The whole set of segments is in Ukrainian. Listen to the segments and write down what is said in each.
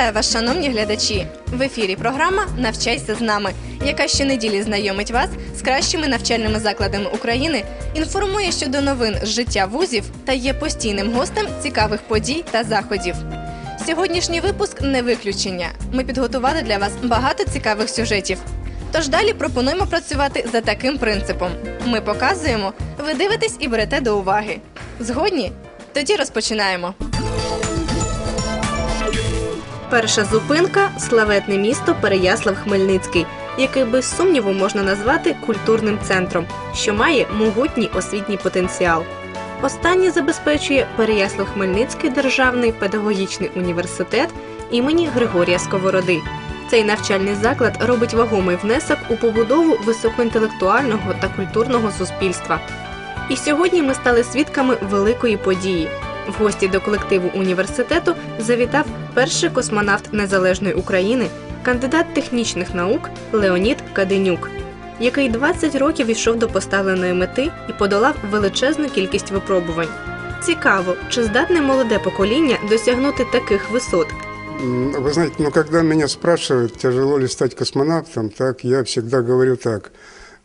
Вітаю вас, шановні глядачі! В ефірі програма Навчайся з нами, яка щонеділі знайомить вас з кращими навчальними закладами України, інформує щодо новин з життя вузів та є постійним гостем цікавих подій та заходів. Сьогоднішній випуск не виключення. Ми підготували для вас багато цікавих сюжетів. Тож далі пропонуємо працювати за таким принципом: ми показуємо, ви дивитесь і берете до уваги. Згодні? Тоді розпочинаємо. Перша зупинка славетне місто Переяслав-Хмельницький, який без сумніву можна назвати культурним центром, що має могутній освітній потенціал. Останнє забезпечує Переяслав-Хмельницький державний педагогічний університет імені Григорія Сковороди. Цей навчальний заклад робить вагомий внесок у побудову високоінтелектуального та культурного суспільства. І сьогодні ми стали свідками великої події. В гості до колективу університету завітав перший космонавт Незалежної України, кандидат технічних наук Леонід Каденюк, який 20 років йшов до поставленої мети і подолав величезну кількість випробувань. Цікаво, чи здатне молоде покоління досягнути таких висот. М, Вы знаете, ну когда меня спрашивают, тяжело ли стать космонавтом, так я всегда говорю так.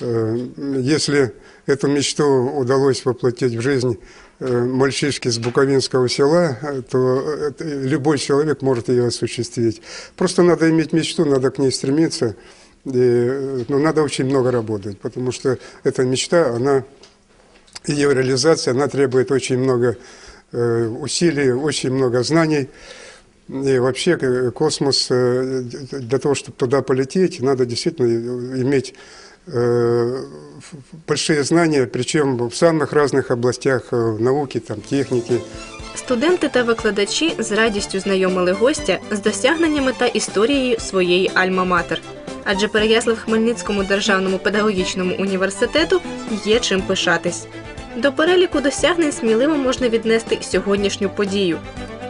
Э, Если эту мечту удалось воплотить в жизнь э, мальчишке с Буковинского села, э, то любой человек может ее осуществить. Просто надо иметь мечту, надо к ней стремиться. Э, ну, надо очень много работать, потому что эта мечта, она ее реализация, она требует очень много э, усилий, очень много знаний. И вообще космос, для того, чтобы туда полететь, надо действительно иметь большие знания, причем в самых разных областях э, науки, там, техники. Студенти та викладачі з радістю знайомили гостя з досягненнями та історією своєї альма-матер. Адже Переяслав-Хмельницькому державному педагогічному університету є чим пишатись. До переліку досягнень сміливо можна віднести сьогоднішню подію: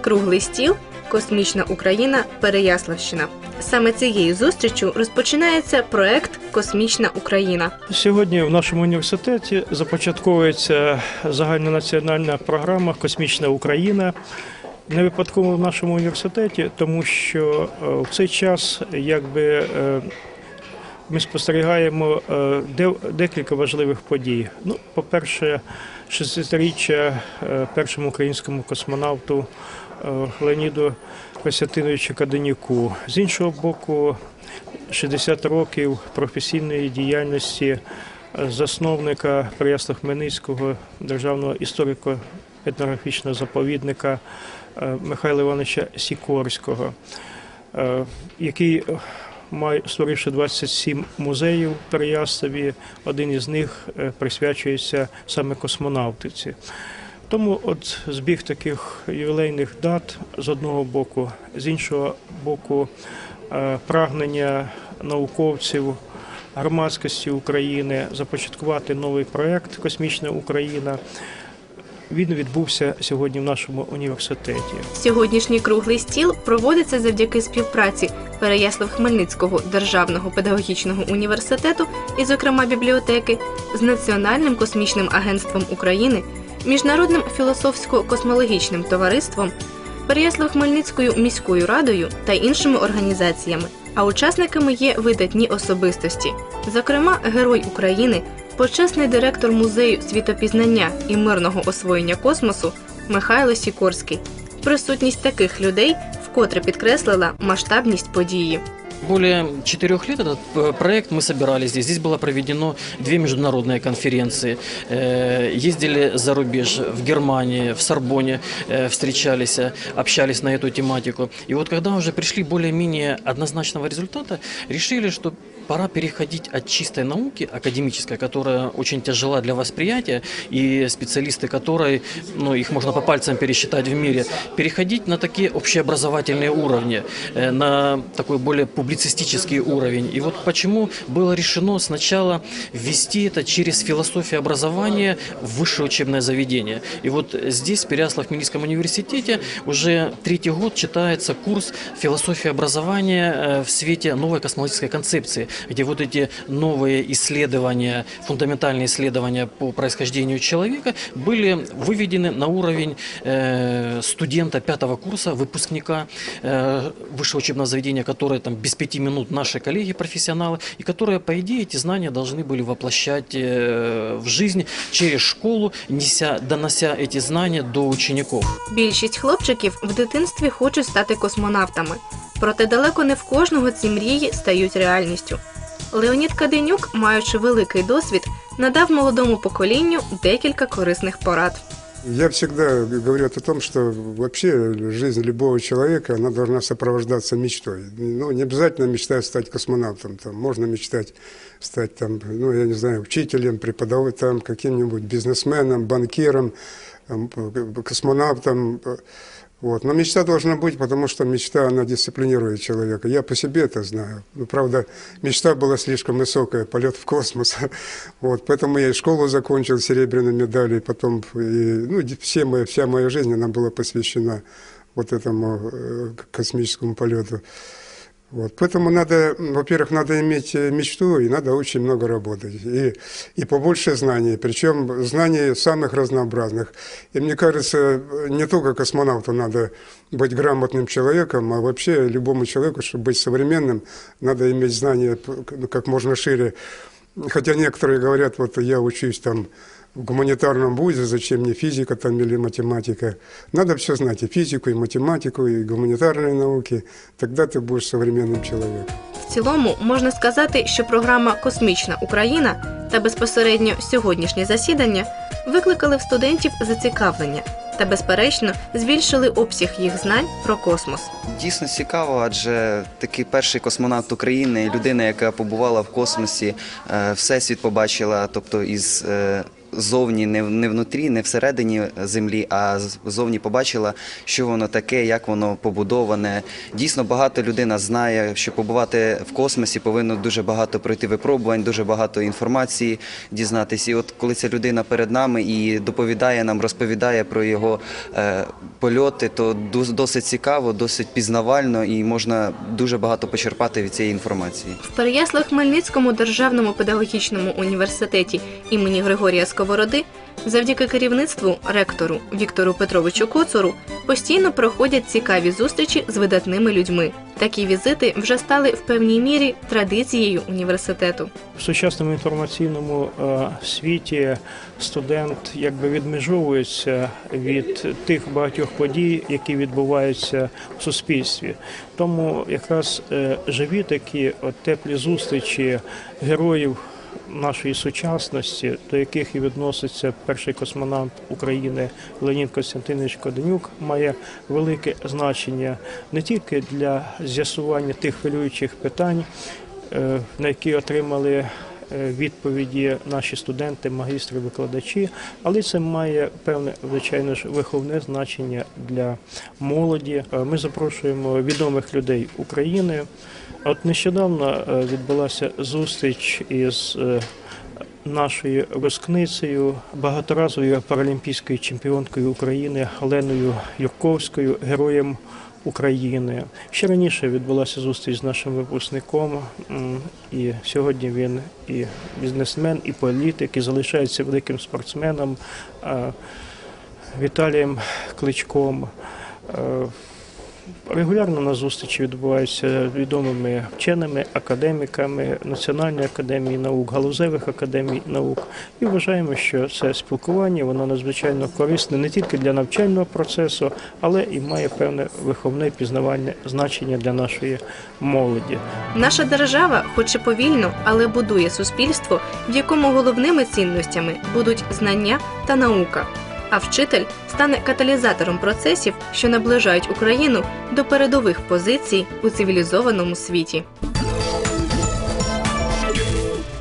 круглий стіл, космічна Україна, Переяславщина. Саме цією зустрічю розпочинається проект Космічна Україна. Сьогодні в нашому університеті започатковується загальнонаціональна програма Космічна Україна. Не випадково в нашому університеті, тому що е, в цей час якби е, ми спостерігаємо е, де- декілька важливих подій. Ну, по-перше, 60-річчя е, першому українському космонавту Леоніду Костянтиновичу Каденюку. З іншого боку, 60 років професійної діяльності засновника Переясла Хмельницького державного історико-етнографічного заповідника е, Михайла Івановича Сікорського, е, який має створивши 27 музеїв в Переяславі, один із них е, присвячується саме космонавтиці. Тому от збіг таких ювілейних дат з одного боку, з іншого боку, прагнення науковців, громадськості України започаткувати новий проект Космічна Україна. Він відбувся сьогодні в нашому університеті. Сьогоднішній круглий стіл проводиться завдяки співпраці Переяслав-Хмельницького державного педагогічного університету і, зокрема, бібліотеки з Національним космічним агентством України, Міжнародним філософсько-космологічним товариством, Переяслав-Хмельницькою міською радою та іншими організаціями. А учасниками є видатні особистості, зокрема, Герой України, почесний директор музею світопізнання і мирного освоєння космосу Михайло Сікорський. Присутність таких людей вкотре підкреслила масштабність події. Более четырех лет этот э, проект мы собирали здесь. Здесь было проведено две международные конференции. Э, Ездили за рубеж, в Германии, в Сорбоне э, встречались, э, общались на эту тематику. И вот когда уже пришли более-менее однозначного результата, решили, что пора переходить от чистой науки, академической, которая очень тяжела для восприятия, и специалисты которой, ну, их можно по пальцам пересчитать в мире, переходить на такие общеобразовательные уровни, э, на такой более публицистический уровень. И вот почему было решено сначала ввести это через философию образования в высшее учебное заведение. И вот здесь, в Переяслав-Хмельницком университете, уже третий год читается курс философии образования э, в свете новой космологической концепции. где вот эти новые исследования, фундаментальные исследования по происхождению человека были выведены на уровень э, студента пятого курса, выпускника э, высшего учебного заведения, которые там без пяти минут наши коллеги, профессионалы, и которые, по идее, эти знания должны были воплощать э, в жизнь через школу, неся, донося эти знания до учеников. Більшість хлопчиків в дитинстві хочуть стати космонавтами. Проте далеко не в кожного ці мрії стають реальністю. Леонід Каденюк, маючи великий досвід, надав молодому поколінню декілька корисних порад. Я всегда говорю о том, что вообще жизнь любого человека, она должна сопровождаться мечтой. Ну, не обязательно мечтать стать космонавтом, там, можно мечтать стать, там, ну, я не знаю, учителем, преподавателем, каким-нибудь бизнесменом, банкиром, космонавтом. Вот. Но мечта должна быть, потому что мечта, она дисциплинирует человека. Я по себе это знаю. Ну, правда, мечта была слишком высокая, полет в космос. Вот. Поэтому я и школу закончил серебряной медалью, потом и, ну, все моя, вся моя жизнь, она была посвящена вот этому э, космическому полету. Вот. Поэтому надо, во-первых, надо иметь э, мечту и надо очень много работать. И, и побольше знаний, причем знаний самых разнообразных. И мне кажется, не только космонавту надо быть грамотным человеком, а вообще любому человеку, чтобы быть современным, надо иметь знания ну, как можно шире. Хотя некоторые говорят, вот я учусь там в гуманитарном вузе, зачем мне физика там или математика. Надо все знать, и физику, и математику, и гуманитарные науки. Тогда ты будешь современным человеком. В цілому можна сказати, що програма Космічна Україна та безпосередньо сьогоднішнє засідання викликали в студентів зацікавлення та, безперечно, збільшили обсяг їх знань про космос. Дійсно цікаво, адже такий перший космонавт України, людина, яка побувала в космосі, е, всесвіт побачила, тобто із е, зовні, не, не внутрі, не всередині землі, а зовні побачила, що воно таке, як воно побудоване. Дійсно, багато людина знає, що побувати в космосі повинно дуже багато пройти випробувань, дуже багато інформації дізнатися. І от коли ця людина перед нами і доповідає нам, розповідає про його е, польоти, то дос- досить цікаво, досить пізнавально і можна дуже багато почерпати від цієї інформації. В Переяслав-Хмельницькому державному педагогічному університеті імені Григорія Сковороди завдяки керівництву ректору Віктору Петровичу Коцуру постійно проходять цікаві зустрічі з видатними людьми. Такі візити вже стали в певній мірі традицією університету. В сучасному інформаційному е, світі студент якби відмежовується від тих багатьох подій, які відбуваються в суспільстві. Тому якраз е, живі такі от теплі зустрічі героїв нашої сучасності, до яких і відноситься перший космонавт України Леонід Костянтинович Коденюк, має велике значення не тільки для з'ясування тих хвилюючих питань, е, на які отримали відповіді наші студенти, магістри, викладачі, але це має певне, звичайно ж, виховне значення для молоді. Е, Ми запрошуємо відомих людей України. От нещодавно е, відбулася зустріч із е, нашою випускницею, багаторазовою паралімпійською чемпіонкою України Оленою Юрковською, героєм України. Ще раніше відбулася зустріч з нашим випускником, і сьогодні він і бізнесмен, і політик, і залишається великим спортсменом е, Віталієм Кличком. Регулярно на зустрічі відбуваються відомими вченими, академіками Національної академії наук, галузевих академій наук. І вважаємо, що це спілкування воно надзвичайно корисне не тільки для навчального процесу, але і має певне виховне пізнавальне значення для нашої молоді. Наша держава, хоч і повільно, але будує суспільство, в якому головними цінностями будуть знання та наука. А вчитель стане каталізатором процесів, що наближають Україну до передових позицій у цивілізованому світі.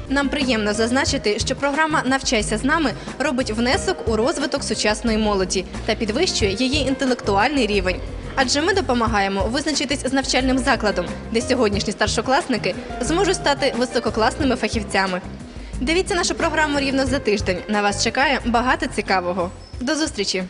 Нам приємно зазначити, що програма Навчайся з нами робить внесок у розвиток сучасної молоді та підвищує її інтелектуальний рівень. Адже ми допомагаємо визначитись з навчальним закладом, де сьогоднішні старшокласники зможуть стати висококласними фахівцями. Дивіться нашу програму рівно за тиждень. На вас чекає багато цікавого. До зустрічі!